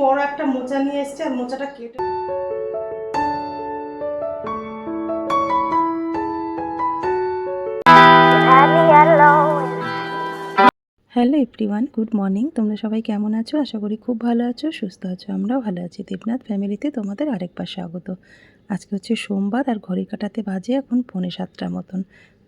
বড় একটা মোচা নিয়ে এসছে আর মোচাটা কেটে হ্যালো এভরিওয়ান গুড মর্নিং তোমরা সবাই কেমন আছো? আশা করি খুব ভালো আছো সুস্থ আছো আমরাও ভালো আছি। দেবনাথ ফ্যামিলিতে তোমাদের আরেকবার স্বাগত। আজকে হচ্ছে সোমবার আর ঘড়ি কাটাতে বাজে এখন পৌনে সাতটার মতন।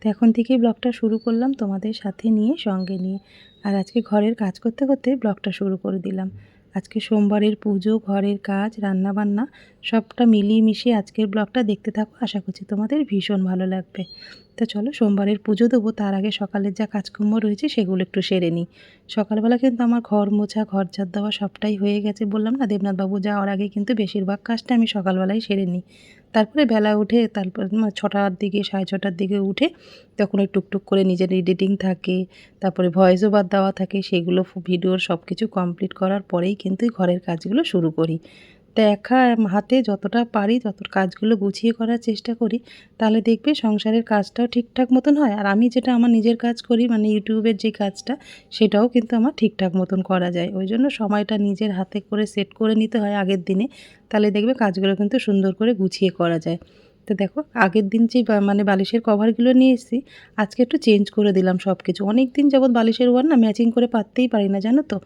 তো এখন থেকেই ব্লগটা শুরু করলাম তোমাদের সাথে নিয়ে সঙ্গে নিয়ে। আর আজকে ঘরের কাজ করতে করতে ব্লগটা শুরু করে দিলাম। আজকে সোমবারের পুজো, ঘরের কাজ, রান্নাবান্না, সবটা মিলিয়ে মিশিয়ে আজকের ব্লগটা দেখতে থাকো। আশা করছি তোমাদের ভীষণ ভালো লাগবে। তো চলো, সোমবারের পুজো দেবো। তার আগে সকালের যা কাজকর্ম রয়েছে সেগুলো একটু সেরে নিই। সকালবেলা কিন্তু আমার ঘর মোছা, ঘর ঝাড় দেওয়া সবটাই হয়ে গেছে বললাম না, দেবনাথবাবু যাওয়ার আগে কিন্তু বেশিরভাগ কাজটা আমি সকালবেলায় সেরে নিই। তারপরে বেলা উঠে তারপর ছটার দিকে, সাড়ে ছটার দিকে উঠে তখন ওই টুকটুক করে নিজের এডিটিং থাকে, তারপরে ভয়েস ওভার দেওয়া থাকে, সেগুলো ভিডিওর সব কিছু কমপ্লিট করার পরেই কিন্তু ঘরের কাজগুলো শুরু করি। তো একা হাতে যতটা পারি তত কাজগুলো গুছিয়ে করার চেষ্টা করি। তাহলে দেখবে সংসারের কাজটাও ঠিকঠাক মতন হয়। আর আমি যেটা আমার নিজের কাজ করি মানে ইউটিউবের যে কাজটা, সেটাও কিন্তু আমার ঠিকঠাক মতন করা যায়। ওই জন্য সময়টা নিজের হাতে করে সেট করে নিতে হয় আগের দিনে। তাহলে দেখবে কাজগুলো কিন্তু সুন্দর করে গুছিয়ে করা যায়। তো দেখো, আগের দিন যে মানে বালিশের কভারগুলো নিয়ে এসেছি, আজকে একটু চেঞ্জ করে দিলাম সব কিছু অনেক দিন যাবৎ বালিশের ওয়ার না ম্যাচিং করে পাততেই পারি না, জানো তো?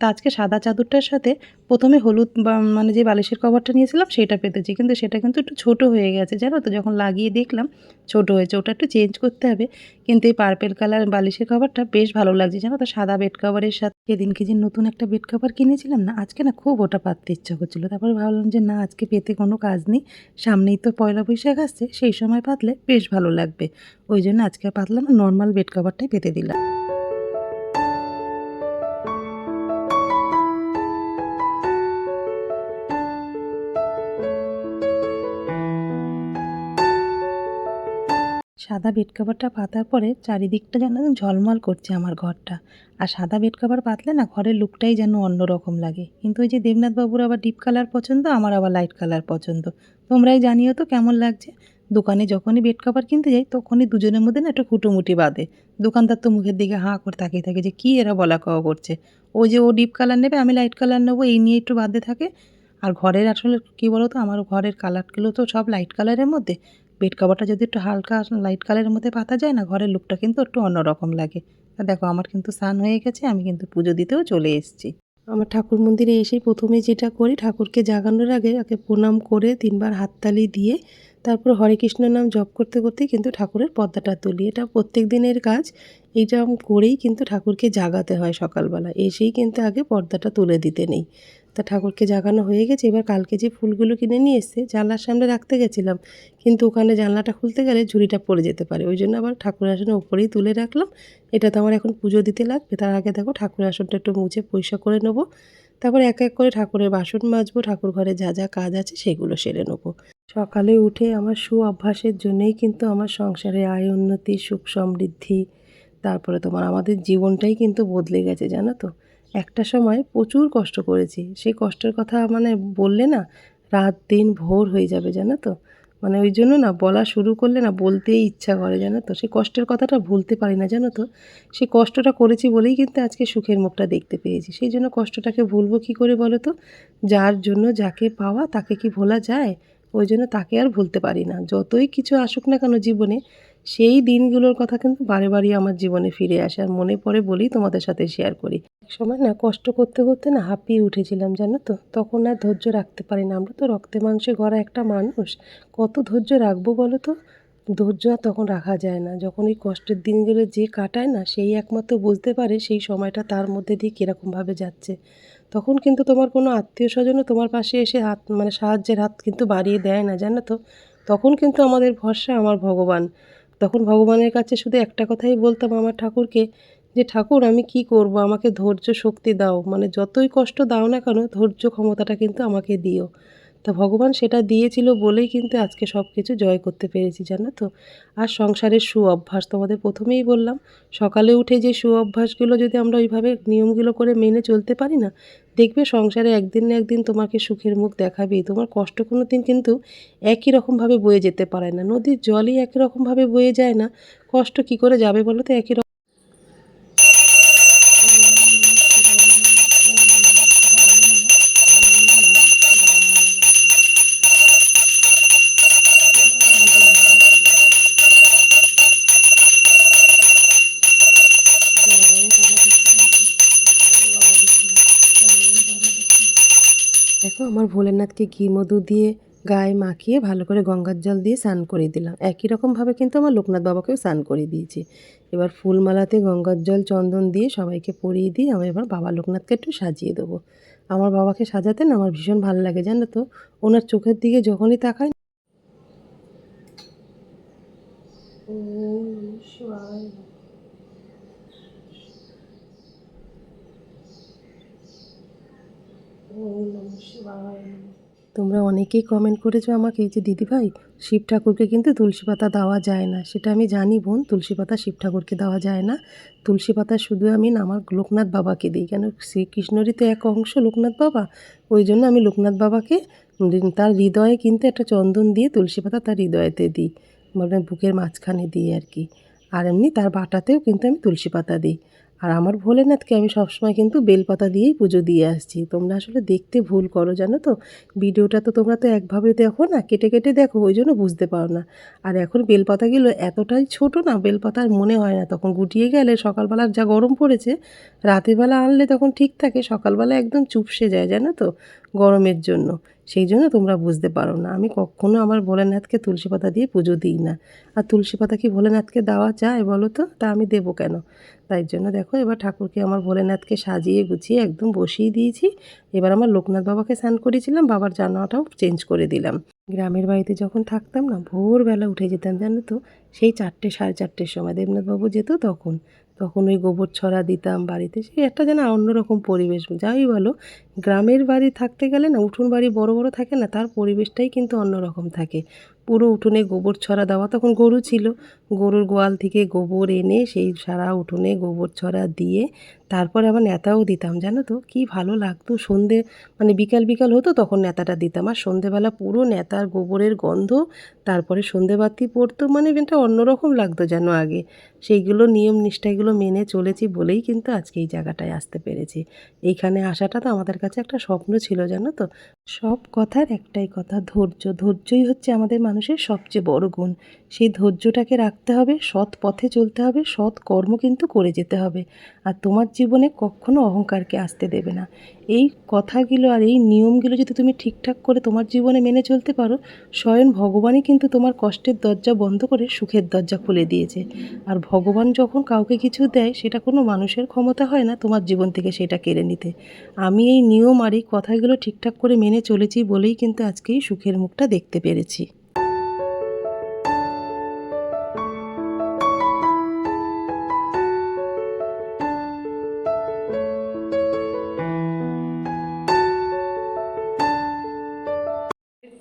তা আজকে সাদা চাদরটার সাথে প্রথমে হলুদ মানে যে বালিশের কভারটা নিয়েছিলাম, সেটা পেতেছি। কিন্তু সেটা কিন্তু একটু ছোট হয়ে গেছে, জানো তো? যখন লাগিয়ে দেখলাম, ছোট হয়েছে, ওটা একটু চেঞ্জ করতে হবে। কিন্তু এই পার্পেল কালার বালিশের কভারটা বেশ ভালো লাগছে, জানো তো? সাদা বেড কভারের সাথে সেদিনকে যে নতুন একটা বেড কভার কিনেছিলাম না, আজকে না খুব ওটা পাততে ইচ্ছা করছিল। তারপর ভাবলাম যে না, আজকে পেতে কোনো কাজ নেই। সামনেই তো পয়লা বৈশাখ আসছে, সেই সময় পাতলে বেশ ভালো লাগবে। ওই জন্য আজকে পাতলাম নর্মাল বেড কভারটাই পেতে দিলাম। সাদা বেড কভারটা পাতার পরে চারিদিকটা যেন ঝলমল করছে আমার ঘরটা। আর সাদা বেড কভার পাতলে না ঘরের লুকটাই যেন অন্যরকম লাগে। কিন্তু ওই যে দেবনাথ বাবুর আবার ডিপ কালার পছন্দ, আমার আবার লাইট কালার পছন্দ। তোমরাই জানিও তো কেমন লাগছে? দোকানে যখনই বেড কভার কিনতে যাই, তখনই দুজনের মধ্যে না একটা খুটোমুটি বাঁধে। দোকানদার তো মুখের দিকে হাঁ করে তাকিয়ে থাকে যে, কী এরা বলা কওয়া করছে? ও যে ও ডিপ কালার নেবে, আমি লাইট কালার নেব, এই নিয়ে একটু বাঁধে থাকে। আর ঘরের আসলে কী বলো তো আমার ঘরের কালারগুলো তো সব লাইট কালারের মধ্যে। বেড কভারটা যদি একটু হালকা লাইট কালারের মধ্যে পাতা যায় না, ঘরের লুকটা কিন্তু একটু অন্যরকম লাগে। দেখো, আমার কিন্তু স্নান হয়ে গেছে, আমি কিন্তু পুজো দিতেও চলে এসেছি। আমার ঠাকুর মন্দিরে এসেই প্রথমে যেটা করি, ঠাকুরকে জাগানোর আগে আগে প্রণাম করে তিনবার হাততালি দিয়ে তারপর হরে কৃষ্ণ নাম জপ করতে করতেই কিন্তু ঠাকুরের পর্দাটা তুলি। এটা প্রত্যেক দিনের কাজ, এইটা করেই কিন্তু ঠাকুরকে জাগাতে হয় সকালবেলা। এসেই কিন্তু আগে পর্দাটা তুলে দিতে নেই। তা ঠাকুরকে জাগানো হয়ে গেছে। এবার কালকে যে ফুলগুলো কিনে নিয়ে এসছে, জানলার সামনে রাখতে গেছিলাম। কিন্তু ওখানে জানলাটা খুলতে গেলে ঝুড়িটা পড়ে যেতে পারে। ওই জন্য আবার ঠাকুর আসনের ওপরেই তুলে রাখলাম। এটা তো আমার এখন পুজো দিতে লাগবে। তার আগে দেখো ঠাকুর আসনটা একটু মুছে পয়সা করে নেব। তারপর এক এক করে ঠাকুরের বাসন মাজবো ঠাকুর ঘরে যা যা কাজ আছে সেগুলো সেরে নেব। সকালে উঠে আমার সু অভ্যাসের জন্যেই কিন্তু আমার সংসারে আয়, উন্নতি, সুখ, সমৃদ্ধি, তারপরে তোমার আমাদের জীবনটাই কিন্তু বদলে গেছে, জানো তো? একটা সময় প্রচুর কষ্ট করেছি। সেই কষ্টের কথা মানে বললে না, রাত দিন ভোর হয়ে যাবে, জানো তো? মানে ওই জন্য না বলা শুরু করলে না বলতেই ইচ্ছা করে, জানো তো? সেই কষ্টের কথাটা ভুলতে পারি না, জানো তো? সেই কষ্টটা করেছি বলেই কিন্তু আজকে সুখের মুখটা দেখতে পেয়েছি। সেই জন্য কষ্টটাকে ভুলবো কী করে বলো তো? যার জন্য যাকে পাওয়া তাকে কি ভোলা যায়? ওই জন্য তাকে আর ভুলতে পারি না। যতই কিছু আসুক না কেন জীবনে সেই দিনগুলোর কথা কিন্তু বারে বারে আমার জীবনে ফিরে আসে আর মনে পড়ে বলেই তোমাদের সাথে শেয়ার করি। সময় না কষ্ট করতে করতে না হাঁপিয়ে উঠেছিলাম, জানো তো? তখন আর ধৈর্য রাখতে পারি না। আমরা তো রক্তে মাংসে গড়া একটা মানুষ। কত ধৈর্য রাখব বলো তো? ধৈর্য আর তখন রাখা যায় না। যখন এই কষ্টের দিনগুলো যে কাটায় না, সেই একমাত্র বুঝতে পারে সেই সময়টা তার মধ্যে দিয়ে কীরকমভাবে যাচ্ছে। তখন কিন্তু তোমার কোনো আত্মীয় স্বজনও তোমার পাশে এসে হাত মানে সাহায্যের হাত কিন্তু বাড়িয়ে দেয় না, জানো তো? তখন কিন্তু আমাদের ভরসা আমার ভগবান। তখন ভগবানের কাছে শুধু একটা কথাই বলতাম আমার ঠাকুরকে, যে ঠাকুর আমি কি করব? আমাকে ধৈর্য শক্তি দাও। মানে যতই কষ্ট দাও না কেন, ধৈর্য ক্ষমতাটা কিন্তু আমাকে দিও। তা ভগবান সেটা দিয়েছিল বলেই কিন্তু আজকে সব কিছু জয় করতে পেরেছি, জানো তো? আর সংসারের সু অভ্যাস তোমাদের প্রথমেই বললাম, সকালে উঠে যে সু অভ্যাসগুলো যদি আমরা ওইভাবে নিয়মগুলো করে মেনে চলতে পারি না, দেখবে সংসারে একদিন না একদিন তোমাকে সুখের মুখ দেখাবেই। তোমার কষ্ট কোনো দিন কিন্তু একই রকমভাবে বয়ে যেতে পারে না। নদীর জলই একই রকমভাবে বয়ে যায় না। কষ্ট কি করে যাবে বলো তো? একই রকম ভোলেনাথকে ঘি মধু দিয়ে গায়ে মাখিয়ে ভালো করে গঙ্গার জল দিয়ে স্নান করে দিলাম। একই রকমভাবে কিন্তু আমার লোকনাথ বাবাকেও স্নান করে দিয়েছি। এবার ফুলমালাতে গঙ্গার জল চন্দন দিয়ে সবাইকে পরিয়ে দিয়ে আমি এবার বাবা লোকনাথকে একটু সাজিয়ে দেবো। আমার বাবাকে সাজাতে না আমার ভীষণ ভালো লাগে, জানো তো? ওনার চোখের দিকে যখনই তাকাই তোমরা অনেকেই কমেন্ট করেছ আমাকে যে দিদিভাই, শিব ঠাকুরকে কিন্তু তুলসী পাতা দেওয়া যায় না। সেটা আমি জানি বোন, তুলসী পাতা শিব ঠাকুরকে দেওয়া যায় না। তুলসী পাতা শুধু আমি আমার লোকনাথ বাবাকে দিই। কেন? শ্রীকৃষ্ণরই তো এক অংশ লোকনাথ বাবা। ওই জন্য আমি লোকনাথ বাবাকে তার হৃদয়ে কিন্তু একটা চন্দন দিয়ে তুলসী পাতা তার হৃদয়েতে দিই। মানে বুকের মাঝখানে দিই আর কি। আর এমনি তার বাটাতেও কিন্তু আমি তুলসী পাতা দিই। আর আমার ভোলেনাথকে আমি সবসময় কিন্তু বেলপাতা দিয়েই পুজো দিয়ে আসছি। তোমরা আসলে দেখতে ভুল করো, জানো তো? ভিডিওটা তো তোমরা তো একভাবে দেখো না, কেটে কেটে দেখো, ওই জন্য বুঝতে পারো না। আর এখন বেলপাতাগুলো এতটাই ছোট না, বেলপাতার মনে হয় না। তখন গুটিয়ে গেলে সকালবেলার যা গরম পড়েছে রাতেরবেলা আনলে তখন ঠিক থাকে, সকালবেলা একদম চুপসে যায়, জানো তো? গরমের জন্য। সেই জন্য তোমরা বুঝতে পারো না। আমি কখনো আমার ভোলেনাথকে তুলসী পাতা দিয়ে পুজো দিই না। আর তুলসী পাতা কি ভোলেনাথকে দেওয়া যায় বলো তো? তা আমি দেবো কেন? তাই জন্য দেখো, এবার ঠাকুরকে আমার ভোলেনাথকে সাজিয়ে গুছিয়ে একদম বসিয়ে দিয়েছি। এবার আমার লোকনাথ বাবাকে স্নান করেছিলাম বাবার জানাটাও চেঞ্জ করে দিলাম। গ্রামের বাড়িতে যখন থাকতাম না, ভোরবেলা উঠে যেতাম, জানো তো? সেই চারটে, সাড়ে চারটের সময় দেবনাথবাবু যেত তখন। তখন ওই গোবর ছড়া দিতাম বাড়িতে সেই একটা যেন অন্যরকম পরিবেশ। যাই বলো, গ্রামের বাড়ি থাকতে গেলে না, উঠোন বাড়ি বড় বড় থাকে না, তার পরিবেশটাই কিন্তু অন্যরকম থাকে। পুরো উঠোনে গোবর ছড়া দেওয়া তখন গরু ছিল। গরুর গোয়াল থেকে গোবর এনে সেই সারা উঠোনে গোবর ছড়া দিয়ে তারপরে আবার নেতাও দিতাম, জানো তো? কি ভালো লাগতো সন্ধে মানে বিকাল বিকাল হতো তখন নেতাটা দিতাম। আর সন্ধেবেলা পুরো নেতার গোবরের গন্ধ, তারপরে সন্ধেবাতি পড়তো মানে এটা অন্যরকম লাগতো যেন আগে। সেইগুলো নিয়ম নিষ্ঠাগুলো মেনে চলেছি বলেই কিন্তু আজকে এই জায়গাটায় আসতে পেরেছি। এইখানে আসাটা তো আমাদের কাছে একটা স্বপ্ন ছিল, জানো তো? সব কথার একটাই কথা, ধৈর্য। ধৈর্যই হচ্ছে আমাদের মানুষের সবচেয়ে বড় গুণ। সেই ধৈর্যটাকে রাখতে হবে, সৎ পথে চলতে হবে, সৎ কর্ম কিন্তু করে যেতে হবে। আর তোমার জীবনে কখনো অহংকারকে আসতে দেবে না। এই কথাগুলো আর এই নিয়মগুলো যদি তুমি ঠিকঠাক করে তোমার জীবনে মেনে চলতে পারো, স্বয়ং ভগবানই কিন্তু তোমার কষ্টের দরজা বন্ধ করে সুখের দরজা খুলে দিয়েছে। আর ভগবান যখন কাউকে কিছু দেয়, সেটা কোনো মানুষের ক্ষমতা হয় না তোমার জীবন থেকে সেটা কেড়ে নিতে। আমি এই নিয়ম আর এই কথাগুলো ঠিকঠাক করে মেনে চলেছি বলেই কিন্তু আজকে এই সুখের মুখটা দেখতে পেরেছি।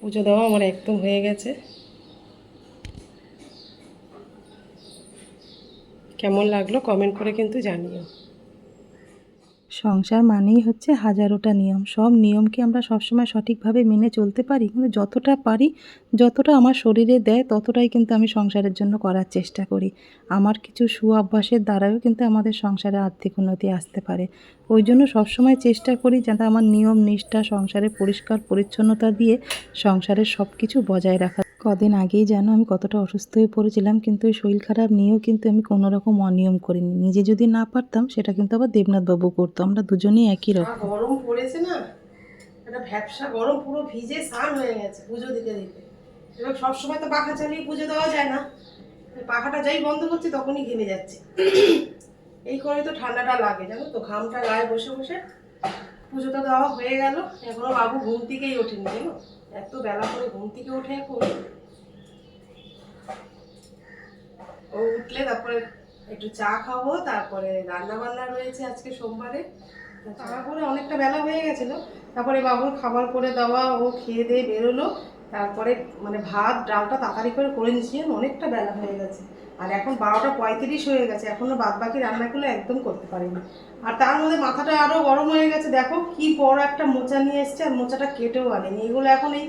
পুজো দেওয়া আমার একদম হয়ে গেছে। কেমন লাগল কমেন্ট করে কিন্তু জানিও। সংসার মানেই হচ্ছে হাজারোটা নিয়ম। সব নিয়মকে আমরা সবসময় সঠিকভাবে মেনে চলতে পারি, কিন্তু যতটা পারি, যতটা আমার শরীরে দেয়, ততটাই কিন্তু আমি সংসারের জন্য করার চেষ্টা করি। আমার কিছু সু অভ্যাসের দ্বারাও কিন্তু আমাদের সংসারে আর্থিক উন্নতি আসতে পারে। ওই জন্য সবসময় চেষ্টা করি যাতে আমার নিয়ম, নিষ্ঠা সংসারে পরিষ্কার পরিচ্ছন্নতা দিয়ে সংসারের সব কিছু বজায় রাখা কদিন আগেই জানো আমি কতটা অসুস্থ হয়ে পড়েছিলাম কিন্তু ওই শরীর খারাপ নিয়েও কিন্তু আমি কোনো রকম অনিয়ম করিনি। নিজে যদি না পারতাম সেটা কিন্তু আবার দেবনাথ বাবু করতো। আমরা দুজনেই একই রকম। গরম পড়েছে না? একটা ভ্যাবসা গরম পুরো ভিজে স্নান হয়ে গেছে পুজো দিতে দিতে। এবার সবসময় তো পাখা চালিয়ে পুজো দেওয়া যায় না। পাখাটা যাই বন্ধ করছি তখনই ঘেমে যাচ্ছে। এই করে তো ঠান্ডাটা লাগে জানো তো ঘামটা গায়ে বসে বসে পুজোটা দেওয়া হয়ে গেল। এখনও বাবু ঘুম থেকেই ওঠেনি জানো? এত বেলা করে ঘুম থেকে ওঠে এখন। ও উঠলে তারপরে একটু চা খাব, তারপরে রান্না বান্না রয়েছে আজকে সোমবারে। তাড়া করে অনেকটা বেলা হয়ে গেছিল। তারপরে বাবুর খাবার করে দেওয়া, ও খেয়ে দিয়ে বেরোলো। তারপরে মানে ভাত, ডালটা তাড়াতাড়ি করে করে নিচ্ছি অনেকটা বেলা হয়ে গেছে। আর এখন বারোটা পঁয়ত্রিশ হয়ে গেছে, এখনও বাদ বাকি রান্নাগুলো একদম করতে পারিনি। আর তার মধ্যে মাথাটা আরও গরম হয়ে গেছে, দেখো কি বড় একটা মোচা নিয়ে এসছে, আর মোচাটা কেটেও আনেনি। এগুলো এখন এই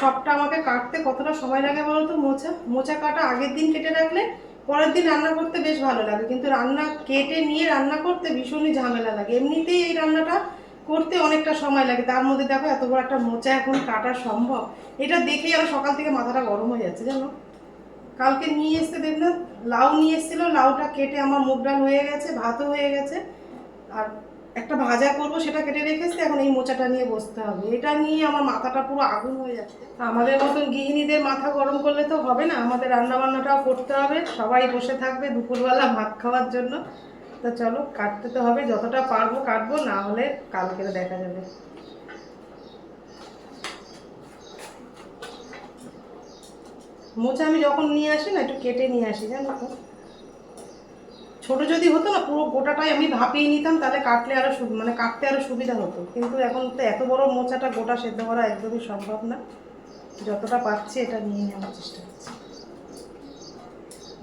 সবটা আমাকে কাটতে কতটা সময় লাগে বলো তো? মোচা মোচা কাটা আগের দিন কেটে রাখলে পরের দিন রান্না করতে বেশ ভালো লাগে, কিন্তু রান্না কেটে নিয়ে রান্না করতে ভীষণই ঝামেলা লাগে। এমনিতেই এই রান্নাটা করতে অনেকটা সময় লাগে। তার মধ্যে দেখো এত বড় একটা মোচা এখন কাটা সম্ভব। এটা দেখেই আরও সকাল থেকে মাথাটা গরম হয়ে যাচ্ছে, জানো? কালকে নিয়ে এসতে দেখলাম লাউ নিয়ে এসেছিল, লাউটা কেটে আমার মুখ ডাল হয়ে গেছে, ভাতও হয়ে গেছে, আর একটা ভাজা করব, সেটা কেটে রেখেছি, এখন এই মোচাটা নিয়ে বসতে হবে। এটা নিয়ে আমার মাথাটা পুরো আগুন হয়ে যাচ্ছে। আমাদের মতন গৃহিণীদের মাথা গরম করলে তো হবে না, আমাদের রান্না বান্নাটাও করতে হবে, সবাই বসে থাকবে দুপুরবেলা ভাত খাওয়ার জন্য। তো চলো, কাটতে তো হবে, যতটা পারব কাটবো, না হলে কালকে দেখা যাবে। মোচা আমি যখন নিয়ে আসি না, একটু কেটে নিয়ে আসি, জানো তো। ছোট যদি হতো না, পুরো গোটাটাই আমি ভাপিয়ে নিতাম, তাহলে কাটলে আরও সু- মানে কাটতে আরও সুবিধা হতো। কিন্তু এখন তো এত বড় মোচাটা গোটা সেদ্ধ করা একদমই সম্ভব না। যতটা পাচ্ছি এটা নিয়ে নেওয়ার চেষ্টা করছি।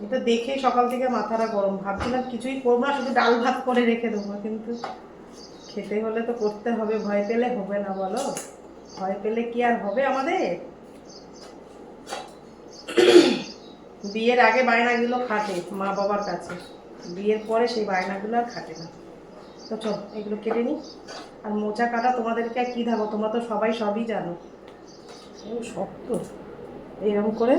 এটা দেখে সকাল থেকে মাথাটা গরম। ভাবছিলাম কিছুই করব না, শুধু ডাল ভাত করে রেখে দেবো, কিন্তু খেতে হলে তো করতে হবে, ভয় পেলে হবে না বলো? ভয় পেলে কি আর হবে আমাদের? বিয়ের আগে বায়নাগুলো খাটে মা বাবার কাছে। বিয়ের পরে সেই বায়নাগুলো আর খাটে না। তো চল এগুলো কেটে নিই। আর মোচা কাটা তোমাদেরকে আর কী থাকো তোমরা তো সবাই সবই জানো। শক্ত এরকম করে।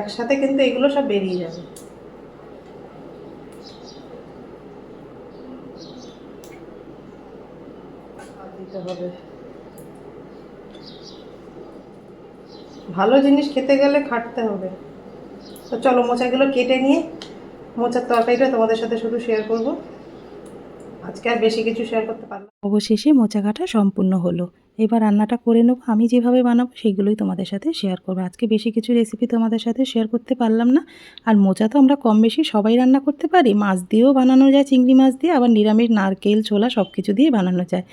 একসাথে কিন্তু এগুলো সব বেরিয়ে যাবে। দিতে হবে। ভালো জিনিস খেতে গেলে খাটতে হবে। তো চলো মোচাগুলো কেটে নিয়ে, মোচার তরকারিটা তোমাদের সাথে শুধু শেয়ার করব। আজকে আর বেশি কিছু শেয়ার করতে পারলাম অবশেষে মোচা কাটা সম্পূর্ণ হলো। এবার রান্নাটা করে নেব, আমি যেভাবে বানাবো সেগুলোই তোমাদের সাথে শেয়ার করব। আজকে বেশি কিছু রেসিপি তোমাদের সাথে শেয়ার করতে পারলাম না। আর মোচা তো আমরা কম বেশি সবাই রান্না করতে পারি। মাছ দিয়েও বানানো যায়, চিংড়ি মাছ দিয়ে, আবার নিরামিষ নারকেল, ছোলা সব কিছু দিয়ে বানানো যায়।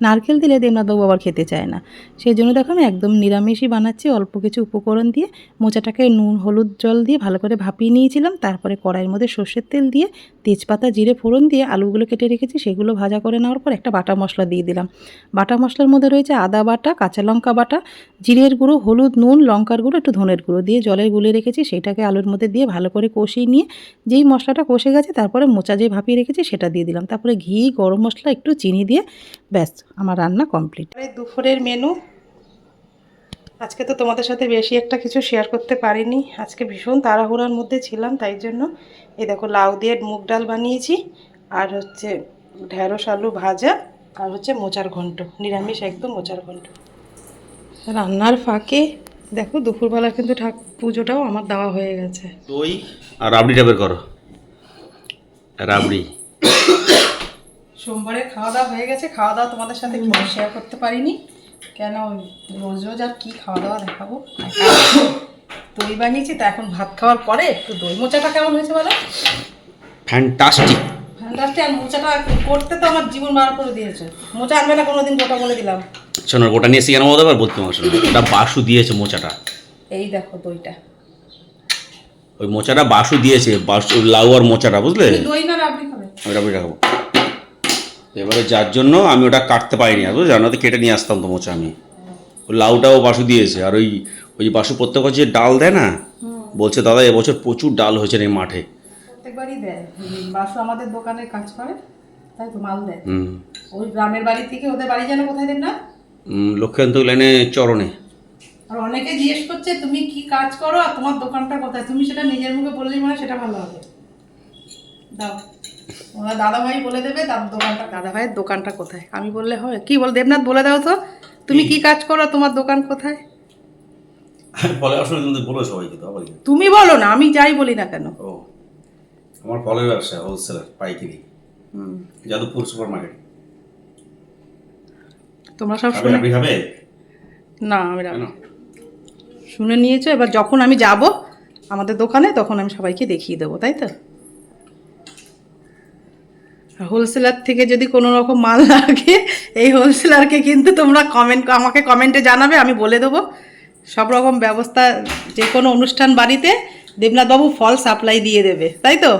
নারকেল দিলে দেবনাথবাবু আবার খেতে চায় না। সেই জন্য দেখো আমি একদম নিরামিষই বানাচ্ছি, অল্প কিছু উপকরণ দিয়ে। মোচাটাকে নুন, হলুদ জল দিয়ে ভালো করে ভাপিয়ে নিয়েছিলাম। তারপরে কড়াইয়ের মধ্যে সর্ষের তেল দিয়ে, তেজপাতা, জিরে, ফোড়ন দিয়ে আলুগুলো কেটে রেখেছি, সেগুলো ভাজা করে নেওয়ার পর একটা বাটা মশলা দিয়ে দিলাম। বাটা মশলার মধ্যে রয়েছে আদা বাটা, কাঁচা লঙ্কা বাটা, জিরের গুঁড়ো, হলুদ, নুন, লঙ্কার গুঁড়ো, একটু ধনের গুঁড়ো দিয়ে জলে গুলে রেখেছি, সেটাকে আলুর মধ্যে দিয়ে ভালো করে কষিয়ে নিয়ে যেই মশলাটা কষে গেছে, তারপরে মোচা যে ভাপিয়ে রেখেছি, সেটা দিয়ে দিলাম। তারপরে ঘি, গরম মশলা, একটু চিনি দিয়ে ব্যাস, আমার রান্না কমপ্লিট। দুপুরের মেনু। আজকে তো তোমাদের সাথে বেশি একটা কিছু শেয়ার করতে পারিনি। আজকে ভীষণ তাড়াহুড়ার মধ্যে ছিলাম, তাই জন্য এই দেখো লাউ দিয়ে মুগ ডাল বানিয়েছি, আর হচ্ছে ঢেঁড়স আলু ভাজা আর হচ্ছে মোচার ঘন্ট নিরামিষ একদম মোচার ঘন্ট। রান্নার ফাঁকে দেখো দুপুরবেলা কিন্তু ঠাক পুজোটাও আমার দেওয়া হয়ে গেছে। দই আর রাবড়িটা বের করো। রাবড়ি। সোমবারে খাওয়া দাওয়া হয়ে গেছে খাওয়া দাওয়া তোমাদের সাথে কিছু শেয়ার করতে পারিনি। কেন রোজ রোজ আর কি খাওয়া দাওয়া দেখাবো? দই বানিয়েছি তা এখন ভাত খাওয়ার পরে একটু দই মোচাটা কেমন হয়েছে বলো? ফ্যান্টাস্টিক ফ্যান্টাস্টিক আর মোচাটা করতে তো আমার জীবন বার করে দিয়েছে। মোচা আনবে না কোনোদিন গোটা বলে দিলাম। শোনো ওটা নিয়ে এসে কেন বলতে পারব তোমার শোনো ওটা বাসু দিয়েছে মোচাটা। এই দেখো দইটা। ওই মোচাটা বাসু দিয়েছে বাসু লাউ আর মোচাটা বুঝলে? দই না রাবড়ি খাবে? রাবড়ি রাখব এবারে যার জন্য আমি ওটা কাটতে পারিনি আর বুঝলে? তো কেটে নিয়ে আসতাম তো মোচা আমি। ওই লাউটাও বাসু দিয়েছে আর ওই ওই বাসু প্রত্যেক যে ডাল দেয় না? বলছে দাদা এবছর প্রচুর ডাল হয়েছে এই মাঠে। প্রত্যেকবারই দেয়। বাসু আমাদের দোকানে কাজ করে তাই তো মাল দেয়। ওই গ্রামের বাড়ি থেকে ওদের বাড়ি যেন কোথায় দেন না? উম, লক্ষ্মীকান্ত লাইনে চরণে। আর অনেকে জিজ্ঞেস করছে তুমি কি কাজ করো আর তোমার দোকানটা কোথায়? তুমি সেটা নিজের মুখে বললেই মানে সেটা ভালো হবে। দাও। ওরা দাদা ভাই বলে দেবে তার দোকানটা দাদা ভাইয়ের দোকানটা কোথায়? আমি বললে হয়। কি বল দেবনাথ বলে দাও তো। তুমি কি কাজ করো তোমার দোকান কোথায়? ফলে আসলে বলো সবাইকে তো তুমি বলো না আমি যাই বলি না কেন? ও। আমার ফলের ব্যবসা হোলসেলার পাইকারি। যাদবপুর সুপার মার্কেট তোমরা সব শুনে খাবে? না আমি রাখব। শুনে নিয়েছো এবার যখন আমি যাব আমাদের দোকানে তখন আমি সবাইকে দেখিয়ে দেবো তাই তো? হোলসেলার থেকে যদি কোনো রকম মাল লাগে এই হোলসেলারকে কিন্তু তোমরা কমেন্ট আমাকে কমেন্টে জানাবে আমি বলে দেবো। সব রকম ব্যবস্থা যে কোনো অনুষ্ঠান বাড়িতে দেবনাথবাবু ফল সাপ্লাই দিয়ে দেবে তাই তো?